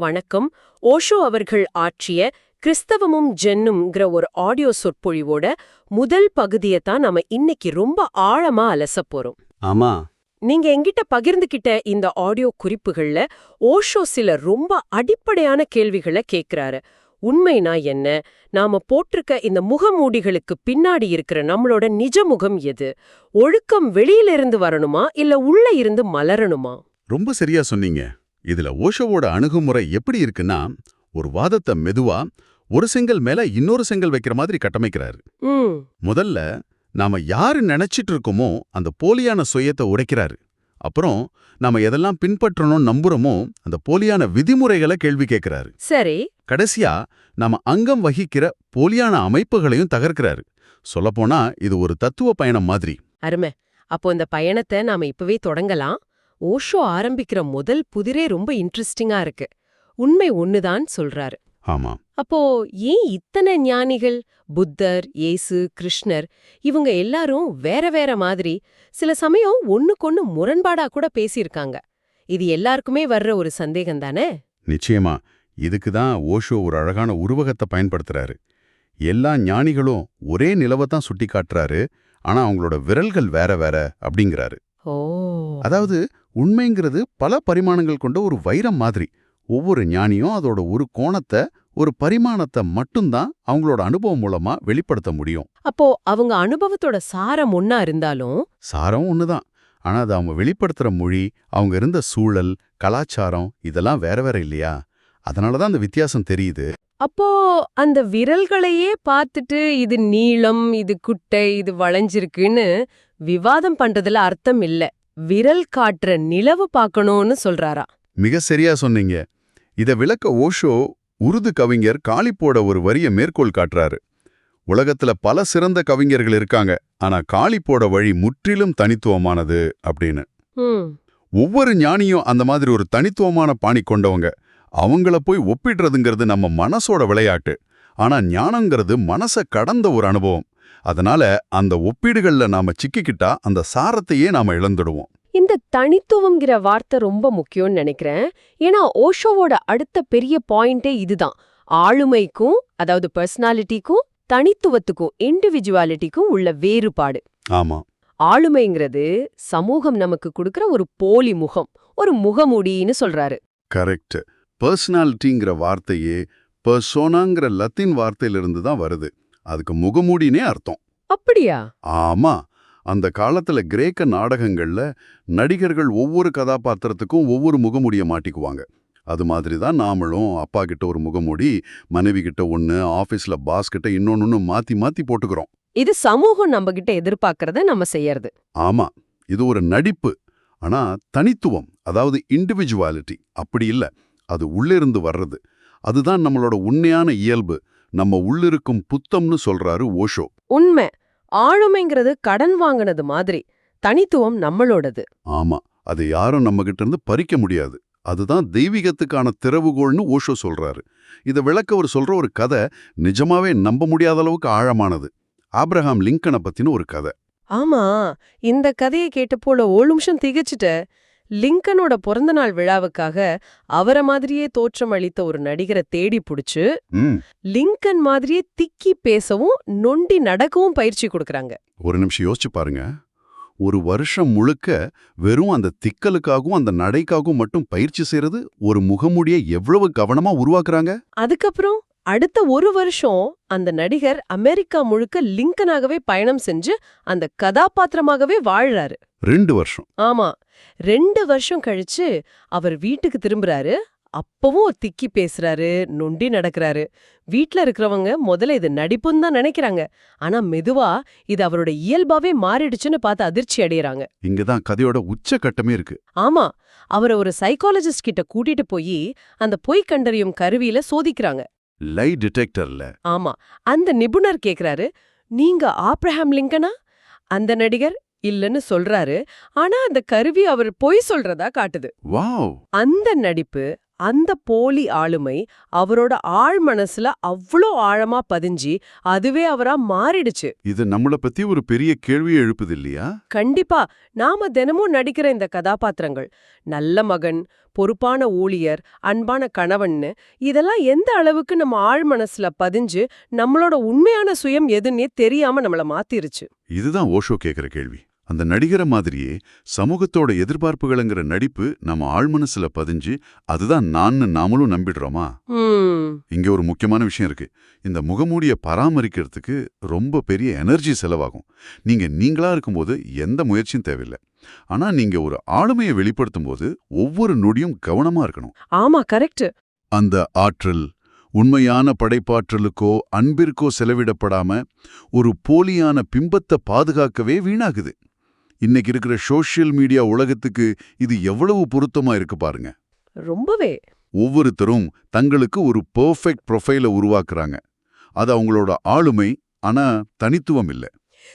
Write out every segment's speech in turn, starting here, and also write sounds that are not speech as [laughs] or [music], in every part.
வணக்கம். ஓஷோ அவர்கள் ஆற்றிய கிறிஸ்தவமும் ஜென்னும்ங்கிற ஒரு ஆடியோ சொற்பொழிவோட முதல் பகுதியை தான் நாம இன்னைக்கு ரொம்ப ஆழமா அலசப் போறோம். ஆமா. நீங்க எங்கிட்ட பகிர்ந்துகிட்ட இந்த ஆடியோ குறிப்புகள்ல ஓஷோ சில ரொம்ப அடிப்படையான கேள்விகளை கேக்குறாரு. உண்மைனா என்ன? நாம போட்டிருக்க இந்த முகமூடிகளுக்கு பின்னாடி இருக்கிற நம்மளோட நிஜ முகம் எது? ஒழுக்கம் வெளியில இருந்து வரணுமா இல்ல உள்ள இருந்து மலரணுமா? ரொம்ப சரியா சொன்னீங்க. இதுல ஓஷோவோட அணுகுமுறை எப்படி இருக்குன்னா ஒரு வாதத்தை மெதுவா ஒரு செங்கல் மேல இன்னொரு செங்கல் வைக்கிற மாதிரி கட்டமைக்கிறாரு. முதல்ல நாம யாரு நினைச்சிட்டு இருக்கோமோ அந்த போலியான சுயத்தை உடைக்கிறாரு. அப்புறம் நாம எதெல்லாம் பின்பற்றணும்னு நம்புறோமோ அந்த போலியான விதிமுறைகளை கேள்வி கேட்கிறாரு. சரி. கடைசியா நாம அங்கம் வகிக்கிற போலியான அமைப்புகளையும் தகர்க்கிறாரு. சொல்லப்போனா இது ஒரு தத்துவ பயணம் மாதிரி. அருமை. அப்போ இந்த பயணத்தை நாம இப்பவே தொடங்கலாம். ஓஷோ ஆரம்பிக்கிற முதல் புதிரே ரொம்ப இன்ட்ரெஸ்டிங்கா இருக்கு. உண்மை ஒண்ணுதான் சொல்றாரு. ஆமா. அப்போ ஏன் இத்தனை ஞானிகள் புத்தர் இயேசு கிருஷ்ணர் இவங்க எல்லாரும் வேற வேற மாதிரி சில சமயம் ஒண்ணுக்கொன்னு முரண்பாடா கூட பேசியிருக்காங்க. இது எல்லாருக்குமே வர்ற ஒரு சந்தேகம் தானே? நிச்சயமா. இதுக்கு தான் ஓஷோ ஒரு அழகான உருவகத்தை பயன்படுத்துறாரு. எல்லா ஞானிகளும் ஒரே நிலவை தான் சுட்டி காட்டுறாரு ஆனா அவங்களோட விரல்கள் வேற வேற அப்படிங்கிறாரு. ஓ. அதாவது உண்மைங்கிறது பல பரிமாணங்கள் கொண்ட ஒரு வைரம் மாதிரி. ஒவ்வொரு ஞானியும் அதோட ஒரு கோணத்தை ஒரு பரிமாணத்தை மட்டும்தான் அவங்களோட அனுபவம் மூலமா வெளிப்படுத்த முடியும். அப்போ அவங்க அனுபவத்தோட சாரம் ஒன்னா இருந்தாலும்? சாரம் ஒண்ணுதான். ஆனா அது அவங்க வெளிப்படுத்துற மொழி அவங்க இருந்த சூழல் கலாச்சாரம் இதெல்லாம் வேற வேற இல்லையா? அதனால தான் அந்த வித்தியாசம் தெரியுது. அப்போ அந்த விரல்களையே பார்த்துட்டு இது நீளம் இது குட்டை இது வளைஞ்சிருக்குன்னு விவாதம் பண்றதுல அர்த்தம் இல்ல. விரல் காட்டுற நிலவு பார்க்கணும்னு சொல்றாரா? மிக சரியா சொன்னீங்க. இத விளக்க ஓஷோ உருது கவிஞர் காளிப்போட ஒரு வரிய மேற்கோள் காட்டுறாரு. உலகத்துல பல சிறந்த கவிஞர்கள் இருக்காங்க. ஆனா காளிப்போட வழி முற்றிலும் தனித்துவமானது அப்படின்னு. ஒவ்வொரு ஞானியும் அந்த மாதிரி ஒரு தனித்துவமான பாணி கொண்டவங்க. அவங்கள போய் ஒப்பிடுறதுங்கிறது நம்ம மனசோட விளையாட்டு. ஆனா ஞானங்கிறது மனச கடந்த ஒரு அனுபவம். அதனால அந்த ஒப்பீடுகள்ல நாம சிக்கிக்கிட்டா அந்த சாரத்தையே நாம இழந்துடுவோம். இந்த தனித்துவம்ங்கிற வார்த்தை ரொம்ப முக்கியம்னு நினைக்கிறேன். ஏன்னா ஓஷோவோட அடுத்த பெரிய பாயிண்டே இதுதான். ஆளுமைக்கும் அதாவது பர்சனாலிட்டிக்கும் தனித்துவத்துக்கும் இண்டிவிஜுவாலிட்டிக்கும் உள்ள வேறுபாடு. ஆமா. ஆளுமைங்கிறது சமூகம் நமக்கு கொடுக்கிற ஒரு போலி முகம் ஒரு முகமூடின்னு சொல்றாரு. கரெக்ட். பர்சனாலிட்டிங்கிற வார்த்தையே பர்சோனாங்கிற லத்தீன் வார்த்தையிலிருந்து தான் வருது. அதுக்கு முகமூடினே அர்த்தம். அப்படியா? ஆமா. அந்த காலத்துல கிரேக்க நாடகங்கள்ல நடிகர்கள் ஒவ்வொரு கதாபாத்திரத்துக்கும் ஒவ்வொரு முகமூடிய மாட்டிக்குவாங்க. அது மாதிரி தான் நாமளும் அப்பா கிட்ட ஒரு முகமூடி மனைவி கிட்ட ஒன்னு ஆபீஸ்ல பாஸ் கிட்ட இன்னொன்னு மாத்தி மாத்தி போட்டுக்கிறோம். இது சமூகம் நம்ம கிட்ட எதிர்பார்க்கறத நம்ம செய்யறது. ஆமா. இது ஒரு நடிப்பு. ஆனா தனித்துவம் அதாவது இண்டிவிஜுவாலிட்டி அப்படி இல்ல. அது உள்ளிருந்து வர்றது. அதுதான் நம்மளோட உண்மையான இயல்பு. நம்ம உள்ளிருக்கும் புத்தம்னு சொல்றாரு ஓஷோ. உண்மை. ஆளுமைங்கிறது கடன் வாங்கினது மாதிரி. தனித்துவம் நம்மளோடது. ஆமா. அதை யாரும் நம்ம கிட்ட இருந்து பறிக்க முடியாது. அதுதான் தெய்வீகத்துக்கான திறவுகோள்னு ஓஷோ சொல்றாரு. இதை விளக்க அவர் சொல்ற ஒரு கதை நிஜமாவே நம்ப முடியாத அளவுக்கு ஆழமானது. ஆப்ரஹாம் லிங்கனை பத்தின ஒரு கதை. ஆமா. இந்த கதையை கேட்டப்போல ஒரு நிமிஷம் திகச்சிட்ட லிங்கனோட பிறந்தநாள் விழாவுக்காக அவரை மாதிரியே தோற்றம் அளித்த ஒரு நடிகரை தேடி புடிச்சு லிங்கன் மாதிரியே திக்கி பேசவும் நொண்டி நடக்கவும் பயிற்சி கொடுக்கறாங்க. ஒரு நிமிஷம் யோசிச்சு பாருங்க. ஒரு வருஷம் முழுக்க வெறும் அந்த திக்கலுக்காகவும் அந்த நடைக்காகவும் மட்டும் பயிற்சி செய்யறது ஒரு முகமூடியை எவ்வளவு கவனமா உருவாக்குறாங்க? அதுக்கப்புறம் அடுத்த ஒரு வருஷம் அந்த நடிகர் அமெரிக்கா முழுக்க லிங்கனாகவே பயணம் செஞ்சு அந்த கதாபாத்திரமாகவே வாழ்றாரு. ரெண்டு வருஷம். ஆமா. ரெண்டு வருஷம் கழிச்சு அவர் வீட்டுக்கு திரும்புறாரு. அப்பவும் திக்கி பேசுறாரு நொண்டி நடக்கறாரு. வீட்ல இருக்கிறவங்க முதல்ல இது நடிப்புன்னு தான் நினைக்கிறாங்க. ஆனா மெதுவா இது அவரோட இயல்பாவே மாறிடுச்சுன்னு பார்த்து அதிர்ச்சி அடையறாங்க. இங்கதான் கதையோட உச்சக்கட்டமே இருக்கு. ஆமா. அவரை ஒரு சைக்காலஜிஸ்ட் கிட்ட கூட்டிட்டு போய் அந்த பொய் கண்டறியும் கருவியில சோதிக்கிறாங்க. லை டிடெக்டர்ல ஆமா. அந்த நிபுணர் கேக்குறாரு நீங்க ஆப்ரஹாம் லிங்கனா? அந்த நடிகர் இல்லன்னு சொல்றாரு. ஆனா அந்த கருவி அவர் பொய் சொல்றதா காட்டுது. வாவ். அந்த நடிப்பு அந்த போலி ஆளுமை அவரோட ஆழ் மனசுல அவ்ளோ ஆழமா பதிஞ்சு அதுவே அவரா மாறிடுச்சு. இது நம்மள பத்தி ஒரு பெரிய கேள்வியை எழுப்புது இல்லையா? கண்டிப்பா. நாம தினமும் நடிக்கிற இந்த கதாபாத்திரங்கள் நல்ல மகன் பொறுப்பான ஊழியர் அன்பான கணவன்னு இதெல்லாம் எந்த அளவுக்கு நம்ம ஆழ் மனசுல பதிஞ்சு நம்மளோட உண்மையான சுயம் எதுன்னே தெரியாம நம்மள மாத்திருச்சு. இதுதான் ஓஷோ கேக்குற கேள்வி. அந்த நடிகரை மாதிரியே சமூகத்தோட எதிர்பார்ப்புகளுங்கிற நடிப்பு நம்ம ஆழ்மனசுல பதிஞ்சு அதுதான் நான்னு நாமளும் நம்பிடுறோமா? இங்க ஒரு முக்கியமான விஷயம் இருக்கு. இந்த முகமூடிய பராமரிக்கிறதுக்கு ரொம்ப பெரிய எனர்ஜி செலவாகும். நீங்க நீங்களா இருக்கும்போது எந்த முயற்சியும் தேவையில்லை. ஆனா நீங்க ஒரு ஆளுமையை வெளிப்படுத்தும் போது ஒவ்வொரு நொடியும் கவனமா இருக்கணும். ஆமா கரெக்ட் அந்த ஆற்றல் உண்மையான படைப்பாற்றலுக்கோ அன்பிற்கோ செலவிடப்படாம ஒரு போலியான பிம்பத்தை பாதுகாக்கவே வீணாகுது. இன்னைக்கு இருக்கிற சோஷியல் மீடியா உலகத்துக்கு இது எவ்வளவு பொருத்தமா இருக்கு பாருங்க. ரொம்பவே. ஒவ்வொருத்தரும் தங்களுக்கு ஒரு பெர்ஃபெக்ட் ப்ரொஃபைலை உருவாக்குறாங்க. அது அவங்களோட ஆளுமை ஆனா தனித்துவம் இல்ல.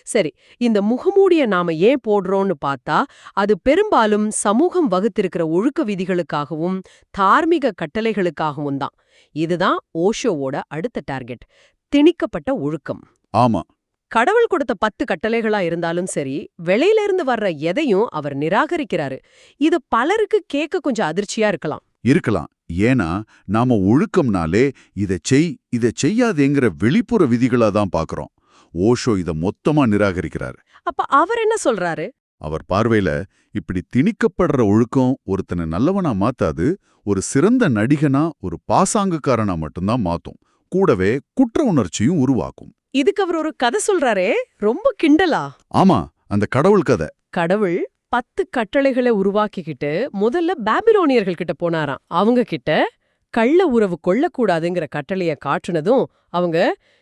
சரி இந்த முகமூடிய நாம ஏன் போடுறோம்னு பார்த்தா அது பெரும்பாலும் சமூகம் வகுத்திருக்கிற ஒழுக்க விதிகளுக்காகவும் தார்மீக கட்டளைகளுக்காகவும் தான். இதுதான் ஓஷோவோட அடுத்த டார்கெட் திணிக்கப்பட்ட ஒழுக்கம். ஆமா. கடவுள் கொடுத்த பத்து கட்டளைகளா இருந்தாலும் சரி வெளியில இருந்து வர்ற எதையும் அவர் நிராகரிக்கிறாரு. இது பலருக்கு கேட்க கொஞ்சம் அதிர்ச்சியா இருக்கலாம். இருக்கலாம். ஏன்னா நாம ஒழுக்கம்னாலே இதை செய் இதை செய்யாதேங்கிற வெளிப்புற விதிகளா தான் பார்க்கறோம் ஓஷோ இத மொத்தமா நிராகரிக்கிறார். அப்ப அவர் என்ன சொல்றாரு? அவர் பார்வையில இப்படி திணிக்கப்படுற ஒழுக்கம் ஒருத்தனை நல்லவனா மாத்தாது ஒரு சிறந்த நடிகனா ஒரு பாசாங்குக்காரனா மட்டும்தான் மாத்தும். கூடவே குற்ற உணர்ச்சியும் உருவாக்கும். இதுக்கு அவர் ஒரு கதை சொல்றாரே. ரொம்ப கிண்டலா? ஆமா அந்த கடவுள் கதை. கடவுள் பத்து கட்டளைகளை உருவாக்கிக்கிட்டு முதல்ல பாபிலோனியர்கள் கிட்ட போனாராம். அவங்க கிட்ட கள்ள உறவு கொள்ளக்கூடாதுங்கிற கட்டளைய காட்டுனதும் அவங்க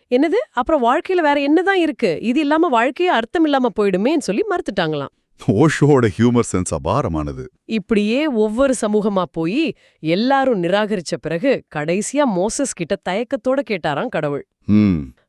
என்னது? அப்புறம் வாழ்க்கையில வேற என்னதான் இருக்கு? இது இல்லாம வாழ்க்கையே அர்த்தம் இல்லாம போயிடுமேன்னு சொல்லி மறுத்துட்டாங்களாம். ஓஷோவோட ஹியூமர் சென்ஸ் அபாரமானது இப்படியே ஒவ்வொரு சமூகமா போய் எல்லாரும் நிராகரிச்ச பிறகு கடைசியா மோசஸ் கிட்ட தயக்கத்தோட கேட்டாராம் கடவுள்.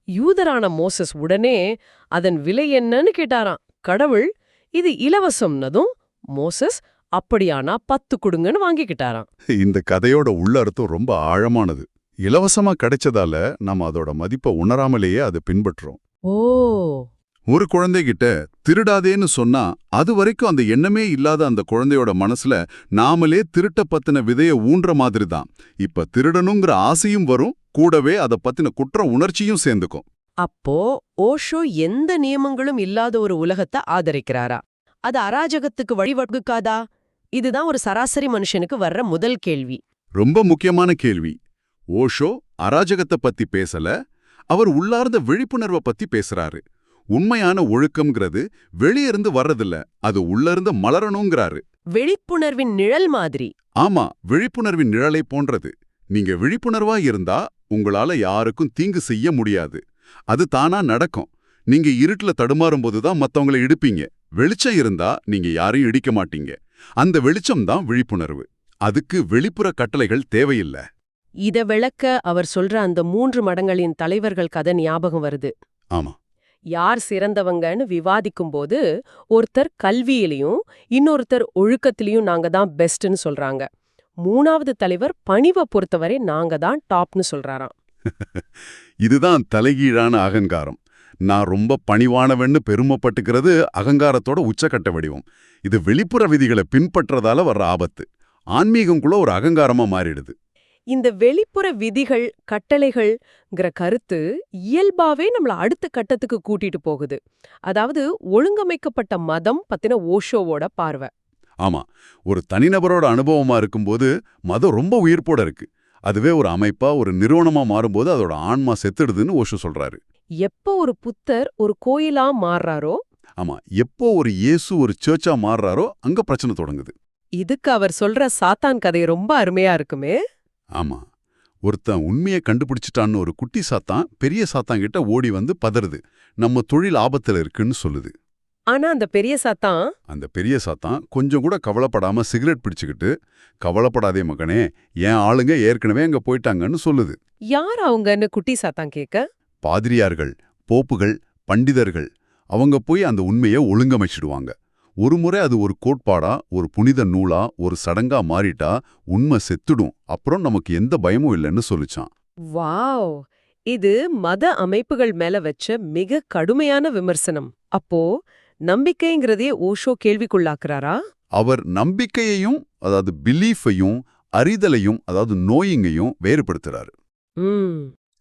யூதரான மோசஸ் உடனே அதன் விலை என்னன்னு கேட்டாராம். கடவுள் இது இலவசம்னதும் மோசஸ் அப்படியானா பத்து கொடுங்கன்னு வாங்கிக்கிட்டாராம். இந்த கதையோட உள்ள அர்த்தம் ரொம்ப ஆழமானது. இலவசமா கிடைச்சதால நம்ம அதோட மதிப்பை உணராமலேயே அதை பின்பற்றுறோம். ஓ! ஒரு குழந்தைகிட்ட திருடாதேன்னு சொன்னா அது வரைக்கும் அந்த எண்ணமே இல்லாத அந்த குழந்தையோட மனசுல நாமளே திருட்ட பத்தின விதைய ஊன்ற மாதிரி தான் இப்ப திருடணுங்கிற ஆசையும் வரும் கூடவே அத பத்தின குற்ற உணர்ச்சியும் சேர்ந்துக்கும். அப்போ ஓஷோ எந்த நியமங்களும் இல்லாத ஒரு உலகத்தை ஆதரிக்கிறாரா? அது அராஜகத்துக்கு வழிவகுக்காதா? இதுதான் ஒரு சராசரி மனுஷனுக்கு வர்ற முதல் கேள்வி. ரொம்ப முக்கியமான கேள்வி. ஓஷோ அராஜகத்தை பத்தி பேசல அவர் உள்ளார்ந்த விழிப்புணர்வை பத்தி பேசுறாரு. உண்மையான ஒழுக்கம்ங்கிறது வெளியிருந்து வர்றதில்ல அது உள்ளிருந்து மலரணுங்கிறாரு. விழிப்புணர்வின் நிழல் மாதிரி. ஆமா விழிப்புணர்வின் நிழலை போன்றது. நீங்க விழிப்புணர்வா இருந்தா உங்களால யாருக்கும் தீங்கு செய்ய முடியாது. அது தானா நடக்கும். நீங்க இருட்டுல தடுமாறும்போது தான் மத்தவங்கள இடிப்பீங்க. வெளிச்சம் இருந்தா நீங்க யாரையும் இடிக்க மாட்டீங்க. அந்த வெளிச்சம் தான் விழிப்புணர்வு. அதுக்கு வெளிப்புற கட்டளைகள் தேவையில்ல. இத விளக்க அவர் சொல்ற அந்த மூன்று மடங்களின் தலைவர்கள் கதை ஞாபகம் வருது. ஆமா. யார் சிறந்தவங்கன்னு விவாதிக்கும்போது ஒருத்தர் கல்வியிலையும் இன்னொருத்தர் ஒழுக்கத்திலையும் நாங்க தான் பெஸ்ட்னு சொல்றாங்க. மூணாவது தலைவர் பணிவை பொறுத்தவரை நாங்க தான் டாப்னு சொல்றாராம். [laughs] இதுதான் தலைகீழான அகங்காரம். நான் ரொம்ப பணிவானவன்னு பெருமைப்பட்டுக்கிறது அகங்காரத்தோட உச்சக்கட்ட வடிவம். இது வெளிப்புற விதிகளை பின்பற்றதால வர்ற ஆபத்து. ஆன்மீகம் கூட ஒரு அகங்காரமா மாறிடுது. இந்த வெளிப்புற விதிகள் கட்டளைகள்ங்கிற கருத்து இயல்பாவே நம்மள அடுத்த கட்டத்துக்கு கூட்டிட்டு போகுது. அதாவது ஒழுங்கமைக்கப்பட்ட மதம் பத்தின ஓஷோவோட பார்வை. ஆமா. ஒரு தனிநபரோட அனுபவமா இருக்கும்போது மதம் ரொம்ப உயிர்ப்போட இருக்கு. அதுவே ஒரு அமைப்பா ஒரு நிறுவனமா மாறும்போது அதோட ஆன்மா செத்துடுதுன்னு ஓஷோ சொல்றாரு. எப்போ ஒரு புத்தர் ஒரு கோயிலா மாறுறாரோ? ஆமா. எப்போ ஒரு இயேசு ஒரு சர்ச்சா மாறுறாரோ அங்க பிரச்சனை தொடங்குது. இதுக்கு அவர் சொல்ற சாத்தான் கதை ரொம்ப அருமையா இருக்குமே. ஆமா. ஒருத்தன் உண்மையை கண்டுபிடிச்சிட்டான்னு ஒரு குட்டி சாத்தான் பெரிய சாத்தான் கிட்ட ஓடி வந்து பதறுது. நம்ம தொழில் ஆபத்துல இருக்குன்னு சொல்லுது. ஆனா அந்த பெரிய சாத்தான் அந்த பெரிய சாத்தான் கொஞ்சம் கூட கவலைப்படாம சிகரெட் பிடிச்சுக்கிட்டு கவலைப்படாதே மகனே என் ஆளுங்க ஏற்கனவே அங்க போயிட்டாங்கன்னு சொல்லுது. யார் அவங்கன்னு குட்டி சாத்தான் கேட்க பாதிரியார்கள் போப்புகள் பண்டிதர்கள் அவங்க போய் அந்த உண்மையை ஒழுங்கமைச்சிடுவாங்க. ஒரு முறை அது ஒரு கோட்பாடா ஒரு புனித நூலா ஒரு சடங்கா மாறிட்டா உண்மை செத்துடும். அப்புறம் நமக்கு எந்த பயமும் இல்லைன்னு சொல்லிச்சான். வாவ்! இது மத அமைப்புகள் மேல வச்ச மிக கடுமையான விமர்சனம். அப்போ நம்பிக்கைங்கிறதே ஓஷோ கேள்விக்குள்ளாக்குறாரா? அவர் நம்பிக்கையையும் அதாவது பிலீஃபையும் அறிதலையும் அதாவது நோயிங்கையும் வேறுபடுத்துறாரு.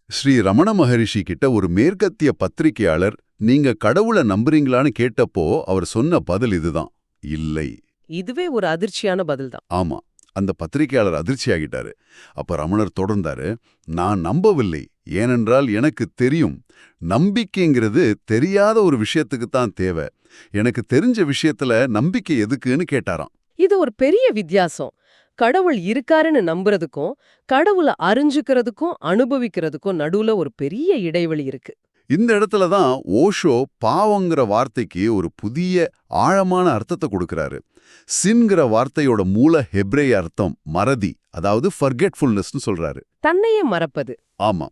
ஸ்ரீ ரமண மகரிஷி கிட்ட ஒரு மேற்கத்திய பத்திரிகையாளர் நீங்க கடவுளை நம்புறீங்களான்னு கேட்டப்போ அவர் சொன்ன பதில் இதுதான். இல்லை. இதுவே ஒரு அதிர்ச்சியான பதில்தான். ஆமா. அந்த பத்திரிகையாளர் அதிர்ச்சியாகிட்டாரு. அப்ப ரமணர் தொடர்ந்தாரு நான் நம்பவில்லை. ஏனென்றால் எனக்கு தெரியும். நம்பிக்கைங்கிறது தெரியாத ஒரு விஷயத்துக்கு தான் தேவை. எனக்கு தெரிஞ்ச விஷயத்துல நம்பிக்கை எதுக்குன்னு கேட்டாராம். இது ஒரு பெரிய வித்தியாசம். கடவுள் இருக்காருன்னு நம்புறதுக்கும் கடவுளை அறிஞ்சுக்கிறதுக்கும் அனுபவிக்கிறதுக்கும் நடுவுல ஒரு பெரிய இடைவெளி இருக்கு. இந்த இடத்துல தான் ஓஷோ பாவங்கிற வார்த்தைக்கு ஒரு புதிய ஆழமான அர்த்தத்தை கொடுக்கறாரு. சின்கிற வார்த்தையோட மூல ஹெப்ரேய அர்த்தம் மறதி அதாவது ஃபர்கெட்ஃபுல்னஸ்னு சொல்றாரு. தன்னையே மறப்பது. ஆமா.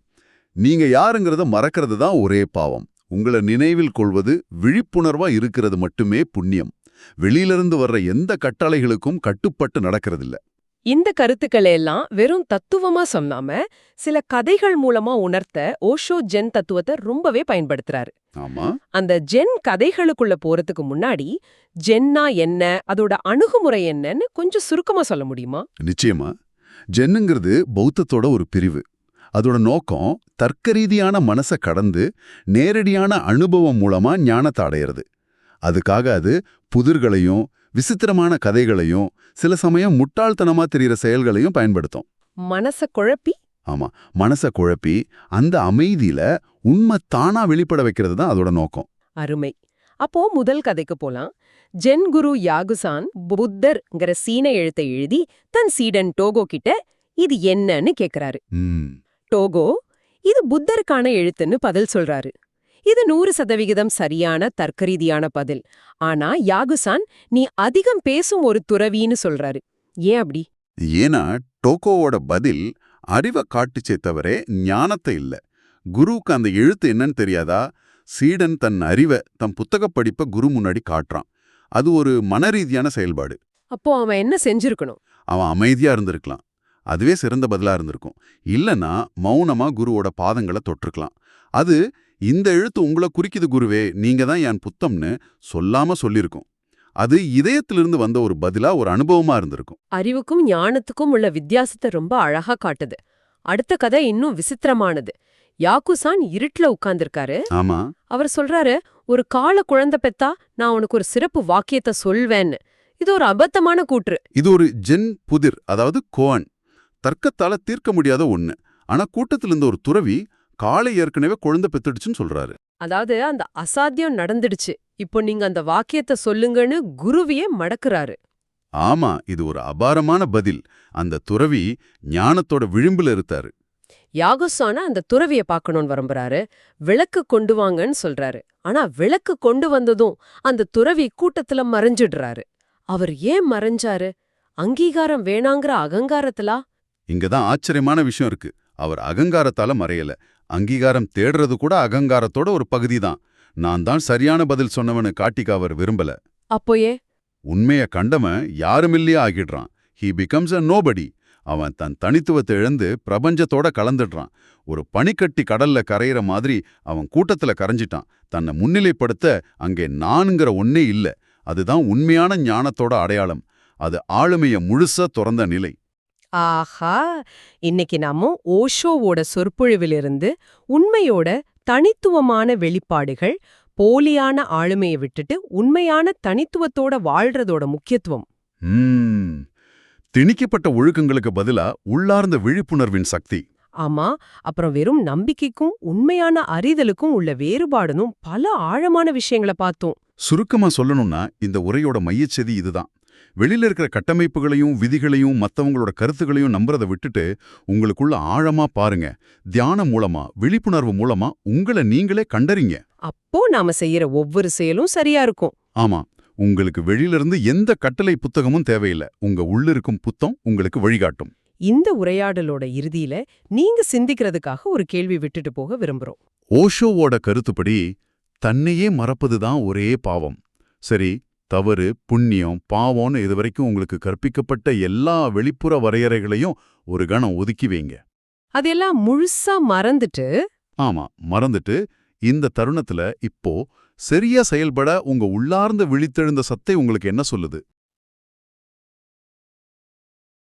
நீங்க யாருங்கிறத மறக்கிறது தான் ஒரே பாவம். உங்களை நினைவில் கொள்வது விழிப்புணர்வா இருக்கிறது மட்டுமே புண்ணியம். வெளியிலிருந்து வர்ற எந்த கட்டளைகளுக்கும் கட்டுப்பட்டு நடக்கிறதில்ல. இந்த கருத்துக்களை எல்லாம் வெறும் தத்துவமா சொன்னாம சில கதைகள் மூலமா உணர்த்த ஓஷோ ஜென் தத்துவத்தை ரொம்பவே பயன்படுத்துறாரு. ஆமா. அந்த ஜென் கதைகளுக்குள்ள போறதுக்கு முன்னாடி ஜென்னா என்ன அதோட அணுகுமுறை என்னன்னு கொஞ்சம் சுருக்கமா சொல்ல முடியுமா? நிச்சயமா. ஜென்னுங்கிறது பௌத்தத்தோட ஒரு பிரிவு. அதோட நோக்கம் தர்க்க ரீதியான மனசை கடந்து நேரடியான அனுபவம் மூலமா ஞானத்தை அடையிறது. அதுக்காக அது புதிர்களையும் விசித்திரமான கதைகளையும் சில சமயம் முட்டாள்தனமா தெரிகிற செயல்களையும் பயன்படுத்தும். மனச குழப்பி? ஆமா மனசை குழப்பி அந்த அமைதியில உண்மை தானா வெளிப்பட வைக்கிறது தான் அதோட நோக்கம். அருமை. அப்போ முதல் கதைக்கு போலாம். ஜென் குரு யாகுசான் புத்தர்ங்கிற சீன எழுத்தை எழுதி தன் சீடன் டோகோ கிட்ட இது என்னன்னு கேக்குறாரு. டோகோ இது புத்தருக்கான எழுத்துன்னு பதில் சொல்றாரு. இது நூறு சதவிகிதம் சரியான தர்க்கரீதியான பதில். ஆனா யாகுசான் நீ அதிகம் பேசும் ஒரு துறவின்னு சொல்றாரு. ஏன் அப்படி? ஏன்னா டோக்கோவோட பதில் அறிவை காட்டுச்சே தவிர ஞானத்தை இல்ல. குருவுக்கு அந்த எழுத்து என்னன்னு தெரியாதா? சீடன் தன் அறிவை தன் புத்தகப் படிப்பை குரு முன்னாடி காட்டுறான். அது ஒரு மனரீதியான செயல்பாடு. அப்போ அவன் என்ன செஞ்சிருக்கணும்? அவன் அமைதியா இருந்திருக்கலாம். அதுவே சிறந்த பதிலா இருந்திருக்கும். இல்லனா மௌனமா குருவோட பாதங்களை தொட்டிருக்கலாம் அது இந்த எழுத்து உங்களை குறிக்குது குருவே நீங்க தான் என் புத்தம்னு சொல்லாம சொல்லியிருக்கும். அது இதயத்திலிருந்து வந்த ஒரு பதிலா ஒரு அனுபவமா இருந்திருக்கும். அறிவுக்கும் ஞானத்துக்கும் உள்ள வித்தியாசத்தை ரொம்ப அழகா காட்டுது. அடுத்த கதை இன்னும் விசித்திரமானது. யாகுசான் இருட்டுல உட்கார்ந்திருக்காரு. ஆமா. அவர் சொல்றாரு ஒரு கால குழந்தை பெத்தா நான் உனக்கு ஒரு சிறப்பு வாக்கியத்தை சொல்வேன்னு. இது ஒரு அபத்தமான கூற்று. இது ஒரு ஜென் புதிர் அதாவது கோன் தர்க்கத்தால தீர்க்க முடியாத ஒண்ணு. ஆனா கூட்டத்துல இருந்த ஒரு துறவி காலை ஏற்கனவே குழந்தை பெத்துடுச்சுன்னு சொல்றாரு. அதாவது அந்த அசாத்தியம் நடந்துடுச்சு. இப்போ நீங்க அந்த வாக்கியத்தை சொல்லுங்கன்னு குருவியே மடக்குறாரு. ஆமா இது ஒரு அபாரமான பதில். அந்த துறவி ஞானத்தோட விளிம்புல இருத்தாரு யாகுசான அந்த துறவிய பார்க்கணும்னு விரும்புறாரு. விளக்கு கொண்டு வாங்கன்னு சொல்றாரு. ஆனா விளக்கு கொண்டு வந்ததும் அந்த துறவி கூட்டத்துல மறைஞ்சிடுறாரு. அவர் ஏன் மறைஞ்சாரு? அங்கீகாரம் வேணாங்கிற அகங்காரத்திலா? இங்கதான் ஆச்சரியமான விஷயம் இருக்கு. அவர் அகங்காரத்தால மறையல. அங்கீகாரம் தேடுறது கூட அகங்காரத்தோட ஒரு பகுதி தான் நான் தான் சரியான பதில் சொன்னவனு காட்டிக்க அவர் விரும்பல. அப்போ ஏன் உண்மைய கண்டவன் யாருமில்லையே ஆகிடுறான். ஹீ பிகம்ஸ் அ நோபடி அவன் தன் தனித்துவத்தை இழந்து பிரபஞ்சத்தோட கலந்துடுறான். ஒரு பனிக்கட்டி கடல்ல கரையிற மாதிரி அவன் கூட்டத்துல கரைஞ்சிட்டான். தன்னை முன்னிலைப்படுத்த அங்கே நான்கிற ஒன்னே இல்ல. அதுதான் உண்மையான ஞானத்தோட அடையாளம். அது ஆளுமைய முழுசா துறந்த நிலை. ஆஹா இன்னைக்கு நாம ஓஷோவோட சொற்பொழிவிலிருந்து உண்மையோட தனித்துவமான வெளிப்பாடுகள் போலியான ஆளுமையை விட்டுட்டு உண்மையான தனித்துவத்தோட வாழ்றதோட முக்கியத்துவம். திணிக்கப்பட்ட ஒழுக்கங்களுக்கு பதிலா உள்ளார்ந்த விழிப்புணர்வின் சக்தி. ஆமா அப்புறம் வெறும் நம்பிக்கைக்கும் உண்மையான அறிதலுக்கும் உள்ள வேறுபாடுனும் பல ஆழமான விஷயங்களை பார்த்தோம். சுருக்கமா சொல்லணும்னா இந்த உரையோட மையச்செதி இதுதான். வெளியில இருக்கிற கட்டமைப்புகளையும் விதிகளையும் மத்தவங்களோட கருத்துகளையும் நம்புறதை விட்டுட்டு உங்களுக்குள்ள ஆழமா பாருங்க. தியானம் மூலமா விழிப்புணர்வு மூலமா உங்களை நீங்களே கண்டறிங்க. அப்போ நாம செய்யற ஒவ்வொரு செயலும் சரியா இருக்கும். ஆமா. உங்களுக்கு வெளியிலிருந்து எந்த கட்டளை புத்தகமும் தேவையில்லை. உங்க உள்ளிருக்கும் புத்தம் உங்களுக்கு வழிகாட்டும். இந்த உரையாடலோட இறுதியில நீங்க சிந்திக்கிறதுக்காக ஒரு கேள்வி விட்டுட்டு போக விரும்புறோம். ஓஷோவோட கருத்துப்படி தன்னையே மறப்பதுதான் ஒரே பாவம். சரி தவறு புண்ணியம் பாவம்னு இதுவரைக்கும் உங்களுக்கு கற்பிக்கப்பட்ட எல்லா வெளிப்புற வரையறைகளையும் ஒரு கணம் ஒதுக்கி வைங்க. அதெல்லாம் முழுசா மறந்துட்டு? ஆமா மறந்துட்டு இந்த தருணத்துல இப்போ சரியா செயல்பட உங்க உள்ளார்ந்த விழித்தெழுந்த சத்தை உங்களுக்கு என்ன சொல்லுது?